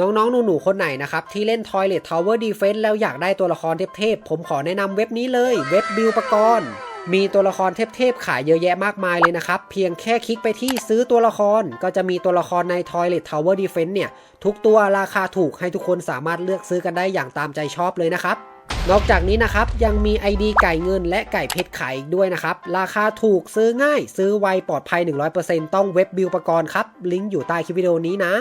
น้องๆ หนู ๆ คนไหนนะครับ ที่เล่น Toilet Tower Defense แล้วอยากได้ตัวละครเทพๆ ผมขอแนะนำเว็บนี้เลย เว็บบิวปกรณ์มีตัวละครเทพๆ ขายเยอะแยะมากมายเลยนะครับ เพียงแค่คลิกไปที่ซื้อตัวละคร ก็จะมีตัวละครใน Toilet Tower Defense เนี่ย ทุกตัวราคาถูกให้ทุกคนสามารถเลือกซื้อกันได้อย่างตามใจชอบเลยนะครับนอกจากนี้นะครับ ยังมี ID ไก่เงินและไก่เพชรขายอีกด้วยนะครับ ราคาถูกซื้อง่าย ซื้อไวปลอดภัย 100%ต้องเว็บบิวปกรณ์ครับ ลิงก์อยู่ใต้คลิปวิดีโอนี้นะ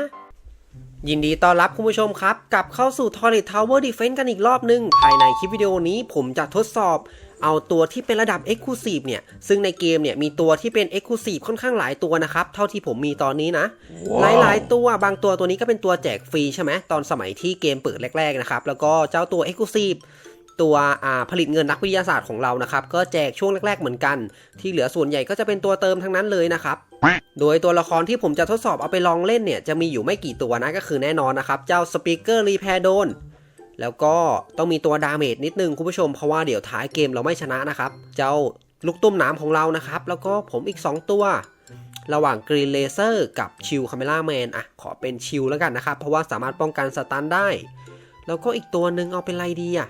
ยินดีต้อนรับคุณผู้ชมครับ กลับเข้าสู่ Toilet Tower Defense กันอีกรอบหนึง ภายในคลิปวิดีโอนี้ผมจะทดสอบเอาตัวที่เป็นระดับ Exclusive เนี่ย ซึ่งในเกมเนี่ยมีตัวที่เป็น Exclusive ค่อนข้างหลายตัวนะครับ เท่าที่ผมมีตอนนี้นะหลายๆ ตัวบางตัวตัวนี้ก็เป็นตัวแจกฟรีใช่ไหมตอนสมัยที่เกมเปิดแรกๆนะครับ แล้วก็เจ้าตัว Exclusive ตัวผลิตเงินนักวิทยาศาสตร์ของเรานะครับ ก็แจกช่วงแรก ๆ เหมือนกัน ที่เหลือส่วนใหญ่ก็จะเป็นตัวเติมทั้งนั้นเลยนะครับ โดยตัวละครที่ผมจะทดสอบเอาไปลองเล่นเนี่ย จะมีอยู่ไม่กี่ตัวนะก็คือแน่นอนนะครับ เจ้าสปีกเกอร์รีแพร์โดนแล้วก็ต้องมีตัวดาเมจนิดนึงคุณผู้ชมเพราะว่าเดี๋ยวท้ายเกมเราไม่ชนะนะครับ เจ้าลูกตุ้มน้ำของเรานะครับ แล้วก็ผมอีก 2 ตัว ระหว่างกรีนเลเซอร์กับชิลคาเมล่าแมนอะขอเป็นชิลแล้วกันนะครับ เพราะว่าสามารถป้องกันสตันได้ แล้วก็อีกตัวหนึ่งเอาเป็นไรดีอะ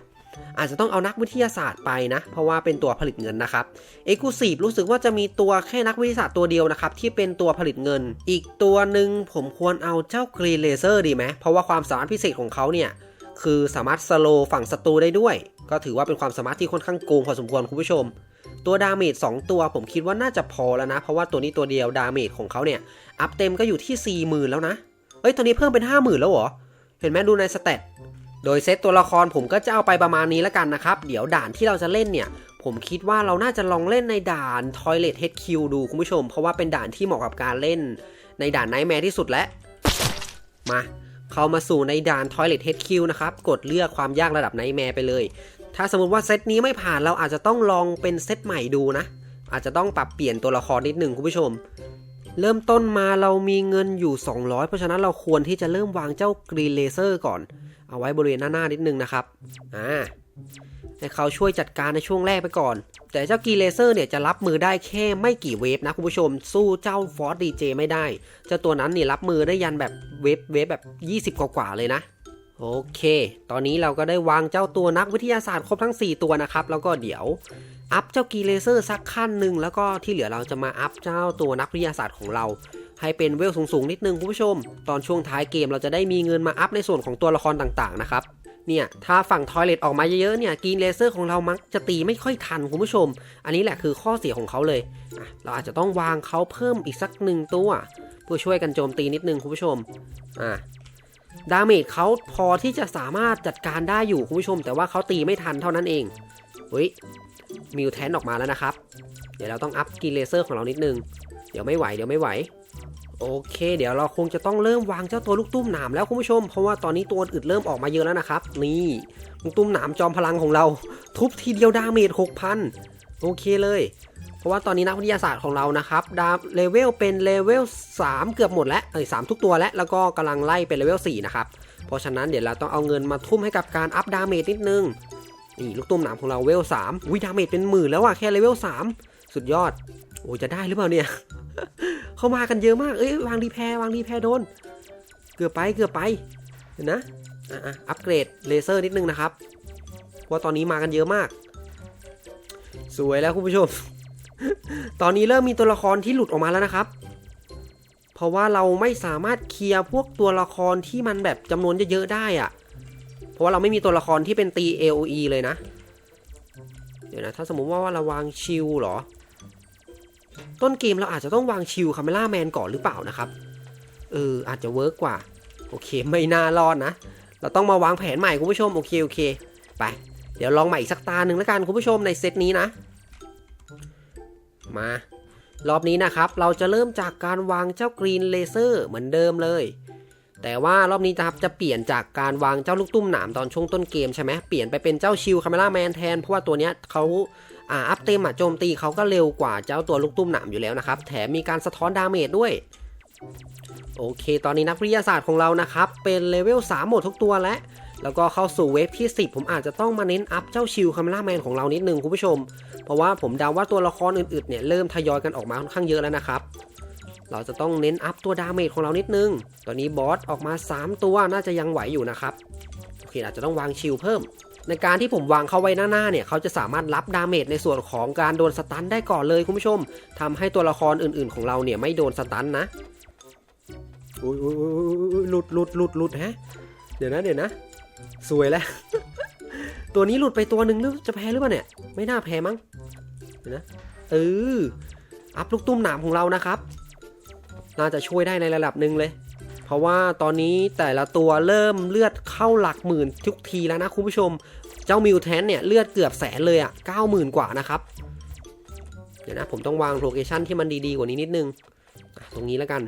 อาจจะต้องเอานักวิทยาศาสตร์ไปนะ เพราะว่าเป็นตัวผลิตเงินนะครับเอก u s i v e รู้สึกว่าจะมีตัวแค่นักวิทยาศาสตร์ตัวเดียวนะครับ ที่เป็นตัวผลิตเงิน อีกตัวหนึ่งผมควรเอาเจ้ากรีเลเซอร์ดีไหม เพราะว่าความสามารถพิเศษของเขาเนี่ย คือสามารถสโลฝั่งศัตรูได้ด้วย ก็ถือว่าเป็นความสามารถที่ค่อนข้างโกงพอสมควรคุณผู้ชม ตัวดาเมจ2ตัวผมคิดว่าน่าจะพอแล้วนะ เพราะว่าตัวนี้ตัวเดียวดาเมจของเขาเนี่ยอัพเต็มก็อยู่ที่ 40,000 แล้วนะเอ้ยตอนนี้เพิ่มเป็น 50,000 แล้วเหรอเห็นไหมดูในสเตต โดยเซตตัวละครผมก็จะเอาไปประมาณนี้แล้วกันนะครับ เดี๋ยวด่านที่เราจะเล่นเนี่ย ผมคิดว่าเราน่าจะลองเล่นในด่าน Toilet HQ ดูคุณผู้ชม เพราะว่าเป็นด่านที่เหมาะกับการเล่น ในด่านไนท์แมร์ที่สุดแล้วมา เข้ามาสู่ในด่าน Toilet HQ นะครับ กดเลือกความยากระดับไนท์แมร์ไปเลย ถ้าสมมติว่าเซตนี้ไม่ผ่านเราอาจจะต้องลองเป็นเซตใหม่ดูนะ อาจจะต้องปรับเปลี่ยนตัวละครนิดหนึ่งคุณผู้ชมเริ่มต้นมาเรามีเงินอยู่ 200 เพราะฉะนั้นเราควรที่จะเริ่มวางเจ้ากรีนเลเซอร์ก่อน เอาไว้บริเวณหน้าๆนิดนึงนะครับอ่าให้เขาช่วยจัดการในช่วงแรกไปก่อน แต่เจ้ากีเลเซอร์เนี่ยจะรับมือได้แค่ไม่กี่เวฟนะคุณผู้ชม สู้เจ้าฟอสดีเจไม่ได้ เจ้าตัวนั้นเนี่ยรับมือได้ยันแบบเวฟเวฟแบบ 20 กว่าๆเลยนะ โอเค ตอนนี้เราก็ได้วางเจ้าตัวนักวิทยาศาสตร์ครบทั้ง 4 ตัวนะครับ แล้วก็เดี๋ยวอัพเจ้ากีเลเซอร์สักขั้นหนึ่งแล้วก็ที่เหลือเราจะมาอัพเจ้าตัวนักวิทยาศาสตร์ของเรา ให้เป็นเวลสูงๆนิดนึงคุณผู้ชม ตอนช่วงท้ายเกมเราจะได้มีเงินมาอัพในส่วนของตัวละครต่างๆนะครับเนี่ยถ้าฝั่งทอยเลตออกมาเยอะๆเนี่ยกีนเลเซอร์ของเรามักจะตีไม่ค่อยทันคุณผู้ชม อันนี้แหละคือข้อเสียของเขาเลยเราอาจจะต้องวางเขาเพิ่มอีกสักหนึ่งตัวเพื่อช่วยกันโจมตีนิดนึงคุณผู้ชมอะดาเมจเขาพอที่จะสามารถจัดการได้อยู่คุณผู้ชม แต่ว่าเขาตีไม่ทันเท่านั้นเองเฮ้ยมิวแทนออกมาแล้วนะครับ เดี๋ยวเราต้องอัพกีนเลเซอร์ของเรานิดนึง เดี๋ยวไม่ไหวเดี๋ยวไม่ไหว โอเค เดี๋ยวเราคงจะต้องเริ่มวางเจ้าตัวลูกตุ้มหนามแล้วคุณผู้ชม เพราะว่าตอนนี้ตัวอื่นเริ่มออกมาเยอะแล้วนะครับ นี่ลูกตุ้มหนามจอมพลังของเรา ทุบทีเดียวดาเมจ6,000โอเคเลย เพราะว่าตอนนี้นักวิทยาศาสตร์ของเรานะครับดาเลเวลเป็นเลเวล3เกือบหมดแล้วเอ้ยสามทุกตัวแล้วแล้วก็กำลังไล่เป็นเลเวล4นะครับเพราะฉะนั้นเดี๋ยวเราต้องเอาเงินมาทุ่มให้กับการอัพดาเมจนิดนึงนี่ลูกตุ้มหนามของเราเวล3วิดาเมจเป็นหมื่นแล้วอะแค่เลเวล3สุดยอดโอ้จะได้หรือเปล่าเนี่ย เข้ามากันเยอะมาก เอ้ยวางรีแพรวางรีแพรโดน เกือบไปเกือบไป เห็นนะ อะอัปเกรดเลเซอร์นิดนึงนะครับเพราตอนนี้มากันเยอะมาก สวยแล้วคุณผู้ชม ตอนนี้เริ่มมีตัวละครที่หลุดออกมาแล้วนะครับ เพราะว่าเราไม่สามารถเคลียร์พวกตัวละครที่มันแบบจำนวนเยอะๆได้อะเพราะว่าเราไม่มีตัวละครที่เป็นตี AOE เลยนะ เดี๋ยวนะ ถ้าสมมุติว่าเราวางชิลหรอ ต้นเกมเราอาจจะต้องวางชิลคาเมล่าแมนก่อนหรือเปล่านะครับ เออ อาจจะเวิร์กกว่า โอเค ไม่น่ารอดนะ เราต้องมาวางแผนใหม่คุณผู้ชม โอเค โอเค ไป เดี๋ยวลองใหม่อีกสักตาหนึ่งแล้วกันคุณผู้ชมในเซตนี้นะ มา รอบนี้นะครับ เราจะเริ่มจากการวางเจ้ากรีนเลเซอร์เหมือนเดิมเลย แต่ว่ารอบนี้นะครับจะเปลี่ยนจากการวางเจ้าลูกตุ้มหนามตอนช่วงต้นเกมใช่ไหมเปลี่ยนไปเป็นเจ้าชิลคาเมล่าแมนแทน เพราะว่าตัวเนี้ยเขา อ่าอัพเต็มอะโจมตีเขาก็เร็วกว่าเจ้าตัวลูกตุ้มหนามอยู่แล้วนะครับ แถมมีการสะท้อนดาเมจด้วย โอเค ตอนนี้นักวิทยาศาสตร์ของเรานะครับ เป็นเลเวล 3 หมดทุกตัวแล้วแล้วก็เข้าสู่เวฟที่ 10 ผมอาจจะต้องมาเน้นอัพเจ้าชิลคาเมล่าแมนของเรานิดนึงคุณผู้ชม เพราะว่าผมเดาว่าตัวละครอื่นๆเนี่ยเริ่มทยอยกันออกมาค่อนข้างเยอะแล้วนะครับ เราจะต้องเน้นอัพตัวดาเมจของเรานิดนึง ตอนนี้บอสออกมา 3 ตัวน่าจะยังไหวอยู่นะครับ โอเคอาจจะต้องวางชิลเพิ่ม ในการที่ผมวางเขาไว้หน้าๆเนี่ยเขาจะสามารถรับดาเมจในส่วนของการโดนสตันได้ก่อนเลยคุณผู้ชมทำให้ตัวละครอื่นๆ ของเราเนี่ยไม่โดนสตันนะอุ้ยอุ้ยอุ้ยอุ้ยหลุดหลุดหลุดหลุดฮะ เดี๋ยวนะเดี๋ยวนะ สวยแล้ว ตัวนี้หลุดไปตัวหนึ่งหรือจะแพ้หรือเปล่าเนี่ย ไม่น่าแพ้มั้งเดี๋ยวนะเอออัพลูกตุ้มหนามของเรานะครับ น่าจะช่วยได้ในระดับหนึ่งเลย เพราะว่าตอนนี้แต่ละตัวเริ่มเลือดเข้าหลักหมื่นทุกทีแล้วนะคุณผู้ชม เจ้ามิวแทนเนี่ยเลือดเกือบแสนเลยอะ่ะเก้าหมื่นกว่านะครับ เดี๋ยวนะผมต้องวางโลเคชั่นที่มันดีๆกว่านี้นิดนึง ตรงนี้แล้วกัน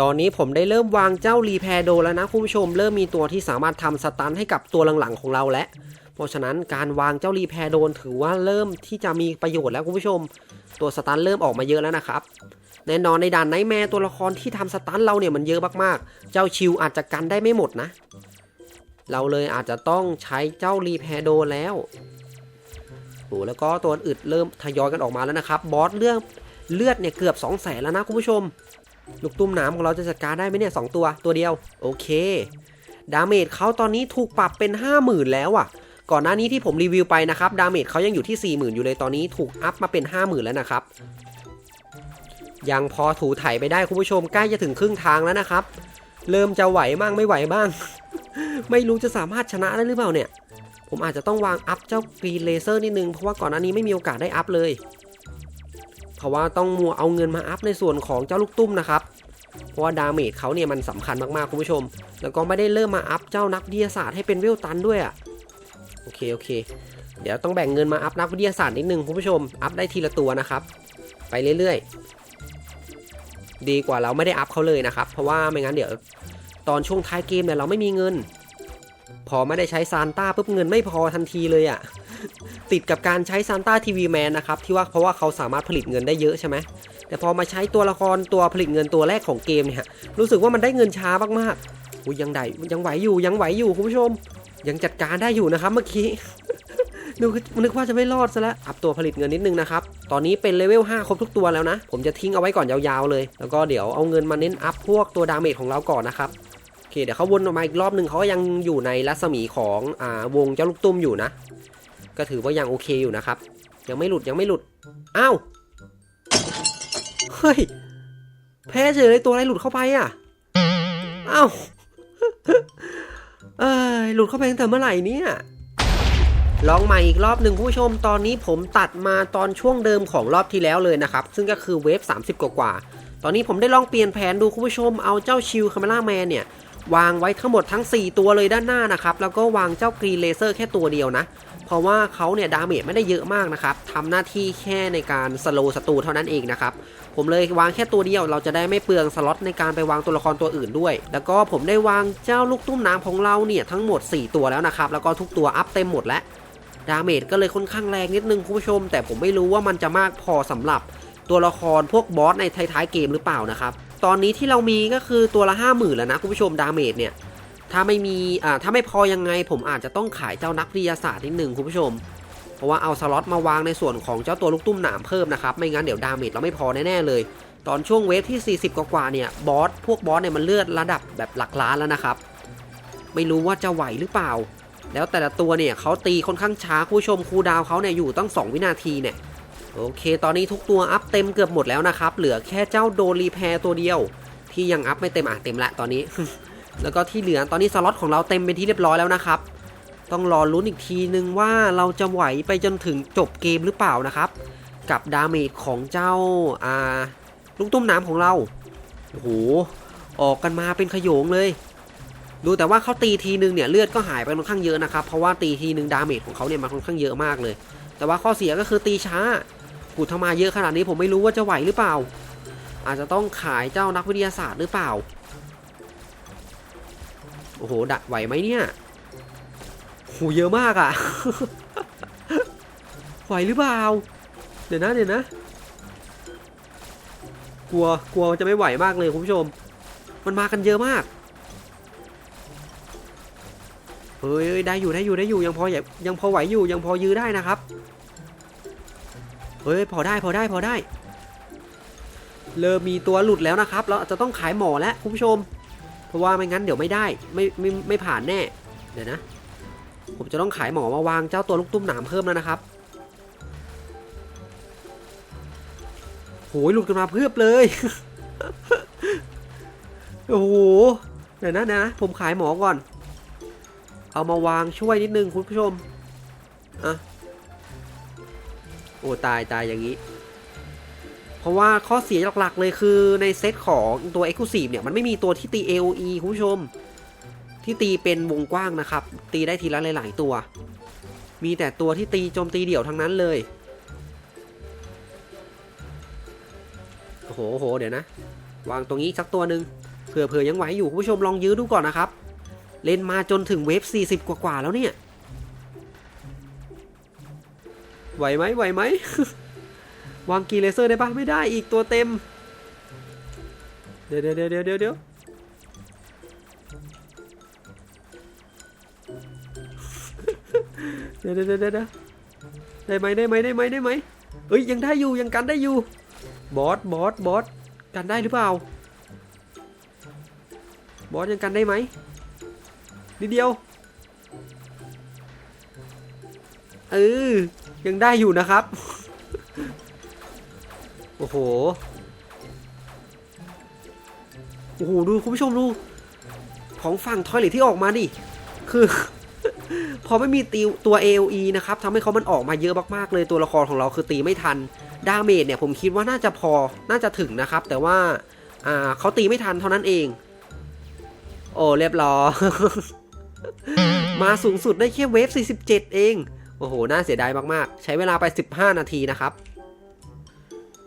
ตอนนี้ผมได้เริ่มวางเจ้ารีแพรโดแล้วนะคุณผู้ชม เริ่มมีตัวที่สามารถทำสตันให้กับตัวหลังๆของเราแล้วเพราะฉะนั้นการวางเจ้ารีแพรโดนถือว่าเริ่มที่จะมีประโยชน์แล้วคุณผู้ชม ตัวสตันเริ่มออกมาเยอะแล้วนะครับ แน่นอนในด่านไนแมร์ตัวละครที่ทำสตันเราเนี่ยมันเยอะมากๆ เจ้าชิวอาจจะกันได้ไม่หมดนะ เราเลยอาจจะต้องใช้เจ้ารีแพรโดแล้วโอ้แล้วก็ตัวอื่นเริ่มทยอยกันออกมาแล้วนะครับบอสเรื่องเลือดเนี่ยเกือบ 2 0 0แสนแล้วนะคุณผู้ชม ลูกตุ้มน้ำของเราจะจัดการได้ไหมเนี่ยสตัวตัวเดียว โอเค ดาเมจเขาตอนนี้ถูกปรับเป็น 50,000 แล้วอะ่ะ ก่อนหน้านี้ที่ผมรีวิวไปนะครับ ดาเมจเขายังอยู่ที่ 40,000 อยู่เลยตอนนี้ถูกอัพมาเป็น 50,000 แล้วนะครับ ยังพอถูไถไปได้คุณผู้ชมใกล้จะถึงครึ่งทางแล้วนะครับ เริ่มจะไหวบ้างไม่ไหวบ้าง ไม่รู้จะสามารถชนะได้หรือเปล่าเนี่ย ผมอาจจะต้องวางอัพเจ้ากรีนเลเซอร์นิดนึงเพราะว่าก่อนหน้านี้ไม่มีโอกาสได้อัพเลย เพราะว่าต้องมัวเอาเงินมาอัพในส่วนของเจ้าลูกตุ้มนะครับ เพราะว่าดาเมจเขาเนี่ยมันสำคัญมากๆคุณผู้ชม แล้วก็ไม่ได้เริ่มมาอัพเจ้านักวิทยาศาสตร์ให้เป็นเวลตันด้วยอะ่ะโอเคโอเคเดี๋ยวต้องแบ่งเงินมาอัพนักวิทยาศาสตร์นิดนึงคุณผู้ชม อัพได้ทีละตัวนะครับ ไปเรื่อยๆ ดีกว่าเราไม่ได้อัพเขาเลยนะครับ เพราะว่าไม่งั้นเดี๋ยวตอนช่วงท้ายเกมเนี่ยเราไม่มีเงิน พอไม่ได้ใช้ซานต้าปุ๊บเงินไม่พอทันทีเลยอะ่ะ ติดกับการใช้ซานต้าทีวีแมนนะครับที่ว่าเพราะว่าเขาสามารถผลิตเงินได้เยอะใช่ไหมแต่พอมาใช้ตัวละครตัวผลิตเงินตัวแรกของเกมเนี่ยรู้สึกว่ามันได้เงินช้ามากๆอุ้ยยังได้ยังไหวอยู่ยังไหวอยู่คุณผู้ชม ยังจัดการได้อยู่นะครับเมื่อกี้ นึกนึกว่าจะไม่รอดซะแล้วอัพตัวผลิตเงินนิดนึงนะครับ ตอนนี้เป็นเลเวล5ครบทุกตัวแล้วนะ ผมจะทิ้งเอาไว้ก่อนยาวๆเลย แล้วก็เดี๋ยวเอาเงินมาเน้นอัพพวกตัวดาเมจของเราก่อนนะครับโอเคเดี๋ยวเขาวนออกมาอีกรอบหนึ่งเขาก็ยังอยู่ในรัศมีของอ่าวงเจ้าลูกตุ้มอยู่นะ ก็ถือว่ายังโอเคอยู่นะครับ ยังไม่หลุดยังไม่หลุดอ้าวเฮ้ยแพ้เฉยเลยตัวอะไรหลุดเข้าไปอะอ้าวเอ้ยหลุดเข้าไปตั้งแต่เมื่อไหร่เนี่ย ลองใหม่อีกรอบหนึ่งผู้ชมตอนนี้ผมตัดมาตอนช่วงเดิมของรอบที่แล้วเลยนะครับ ซึ่งก็คือเวฟ 30 กว่ากว่าๆตอนนี้ผมได้ลองเปลี่ยนแผนดูคุณผู้ชมเอาเจ้าชิลคาเมล่าแมนเนี่ยวางไว้ทั้งหมดทั้ง 4 ตัวเลยด้านหน้านะครับ แล้วก็วางเจ้ากรีเลเซอร์แค่ตัวเดียวนะ เพราะว่าเขาเนี่ยดาเมจไม่ได้เยอะมากนะครับทำหน้าที่แค่ในการสโลว์ศัตรูเท่านั้นเองนะครับ ผมเลยวางแค่ตัวเดียว เราจะได้ไม่เปลืองสล็อตในการไปวางตัวละครตัวอื่นด้วย แล้วก็ผมได้วางเจ้าลูกตุ้มน้ำของเราเนี่ยทั้งหมด 4 ตัวแล้วนะครับ แล้วก็ทุกตัวอัพเต็มหมดแล้ว ดาเมจก็เลยค่อนข้างแรงนิดนึงคุณผู้ชม แต่ผมไม่รู้ว่ามันจะมากพอสำหรับตัวละครพวกบอสในท้ายๆเกมหรือเปล่านะครับ ตอนนี้ที่เรามีก็คือตัวละ 5 0,000 แล้วนะคุณผู้ชมดาเมจเนี่ย ถ้าไม่มีอ่าถ้าไม่พอยังไง ผมอาจจะต้องขายเจ้านักวิทยาศาสตร์นิดนึงคุณผู้ชม เพราะว่าเอาสล็อตมาวางในส่วนของเจ้าตัวลูกตุ้มหนามเพิ่มนะครับ ไม่งั้นเดี๋ยวดาเมจเราไม่พอแน่ๆเลย ตอนช่วงเวฟที่ 40 กว่าๆเนี่ยบอสพวกบอสเนี่ยมันเลือดระดับแบบหลักล้านแล้วนะครับ ไม่รู้ว่าจะไหวหรือเปล่า แล้วแต่ละตัวเนี่ยเขาตีค่อนข้างช้าผู้ชมคูดาวเขาเนี่ยอยู่ตั้ง 2 วินาทีเนี่ยโอเค ตอนนี้ทุกตัวอัพเต็มเกือบหมดแล้วนะครับ เหลือแค่เจ้าโดรีแพรตัวเดียว ที่ยังอัพไม่เต็มอะเต็มละตอนนี้ แล้วก็ที่เหลือตอนนี้สล็อตของเราเต็มเป็นที่เรียบร้อยแล้วนะครับ ต้องรอลุ้นอีกทีนึงว่าเราจะไหวไปจนถึงจบเกมหรือเปล่านะครับ กับดาเมจของเจ้าอ่าลูกตุ้มน้ำของเราโอ้โหออกกันมาเป็นขโยงเลย ดูแต่ว่าเขาตีทีนึงเนี่ยเลือดก็หายไปค่อนข้างเยอะนะครับเพราะว่าตีทีนึงดาเมจของเขาเนี่ยมันค่อนข้างเยอะมากเลย แต่ว่าข้อเสียก็คือตีช้ากูทำมาเยอะขนาดนี้ผมไม่รู้ว่าจะไหวหรือเปล่า อาจจะต้องขายเจ้านักวิทยาศาสตร์หรือเปล่าโอ้โหดัดไหวไหมเนี่ยโหเยอะมากอะ่ะไหวหรือเปล่าเดี๋ยวนะเดี๋ยวนะ กลัวกลัวจะไม่ไหวมากเลยคุณผู้ชม มันมากันเยอะมาก เฮ้ยได้อยู่ได้อยู่ได้อยู่ยังพออย่ายังพอไหวอยู่ยังพอยื้อได้นะครับเฮ้ยพอได้พอได้พอได้ เริ่มมีตัวหลุดแล้วนะครับ เราจะต้องขายหมอแล้วคุณผู้ชม เพราะว่าไม่งั้นเดี๋ยวไม่ได้ไม่ไม่ไม่ผ่านแน่ เดี๋ยวนะ ผมจะต้องขายหมอมาวางเจ้าตัวลูกตุ้มหนามเพิ่มแล้วนะครับโหยหลุดกันมาเพียบเลยโอ้โหเดี๋ยวนะนะผมขายหมอก่อน เอามาวางช่วยนิดนึงคุณผู้ชมอะโอ้ตายตายอย่างนี้ เพราะว่าข้อเสียหลักๆเลยคือในเซตของตัว Exclusive เนี่ยมันไม่มีตัวที่ตี AOE คุณผู้ชม ที่ตีเป็นวงกว้างนะครับ ตีได้ทีละหลายๆตัว มีแต่ตัวที่ตีโจมตีเดี่ยวทั้งนั้นเลยโอ้โหโหเดี๋ยวนะ วางตรงนี้สักตัวหนึ่งเผื่อเผื่อยังไหวอยู่คุณผู้ชมลองยื้อดูก่อนนะครับ เล่นมาจนถึงเวฟ 40 กว่าๆแล้วเนี่ย ไหวไหมไหวไหม วางกีเลเซอร์ได้ปะไม่ได้อีกตัวเต็ม เดี๋ยวเดี๋ยวเดี๋ยวเดี๋ยวเดี๋ยวเดี๋ยวเดี๋ยวได้ไหมได้ไหมได้ไหมได้ไหมเอ้ยยังได้อยู่ยังกันได้อยู่ บอสบอสบอสกันได้หรือเปล่า บอสยังกันได้ไหม นิดเดียว เออ ยังได้อยู่นะครับ โอ้โห โอ้โห ดูคุณผู้ชมดู ของฝั่งทอยเลทที่ออกมาดิ คือ พอไม่มีตีตัว AOE นะครับทำให้เขามันออกมาเยอะมากๆเลยตัวละครของเราคือตีไม่ทัน ดาเมจเนี่ยผมคิดว่าน่าจะพอ น่าจะถึงนะครับ แต่ว่า อ่าเขาตีไม่ทันเท่านั้นเอง โอ้ เรียบร้อย มาสูงสุดได้แค่เวฟ 47 เอง โอ้โห น่าเสียดายมาก ๆ ใช้เวลาไป 15 นาทีนะครับ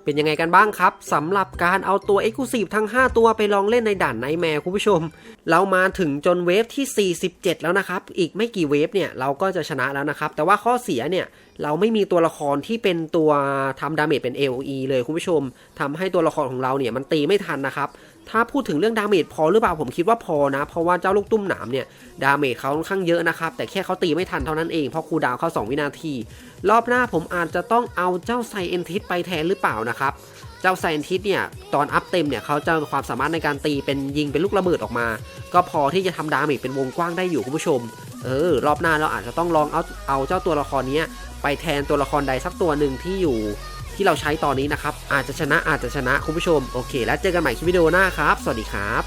เป็นยังไงกันบ้างครับสำหรับการเอาตัว e x c l u s i v e ทั้ง 5 ตัวไปลองเล่นในด่านไนแมร์คุณผู้ชม เรามาถึงจนเวฟที่ 47 แล้วนะครับ อีกไม่กี่เวฟเนี่ยเราก็จะชนะแล้วนะครับ แต่ว่าข้อเสียเนี่ยเราไม่มีตัวละครที่เป็นตัวทำดาเมจเป็น AOE เลยคุณผู้ชมทำให้ตัวละครของเราเนี่ยมันตีไม่ทันนะครับ ถ้าพูดถึงเรื่องดาเมจพอหรือเปล่าผมคิดว่าพอนะ เพราะว่าเจ้าลูกตุ้มหนามเนี่ยดาเมจเขาค่อนข้างเยอะนะครับแต่แค่เขาตีไม่ทันเท่านั้นเองเพราะคูดาวเข้า2 วินาที รอบหน้าผมอาจจะต้องเอาเจ้าไซเอนทิสไปแทนหรือเปล่านะครับเจ้าไซเอนทิสเนี่ยตอนอัพเต็มเนี่ยเขาจะมีความสามารถในการตีเป็นยิงเป็นลูกระเบิดออกมา ก็พอที่จะทำดาเมจเป็นวงกว้างได้อยู่คุณผู้ชม เออ รอบหน้าเราอาจจะต้องลองเอาเอาเจ้าตัวละครนี้ไปแทนตัวละครใดสักตัวหนึ่งที่อยู่ ที่เราใช้ตอนนี้นะครับอาจจะชนะอาจจะชนะคุณผู้ชมโอเค แล้วเจอกันใหม่คลิปวิดีโอหน้าครับ สวัสดีครับ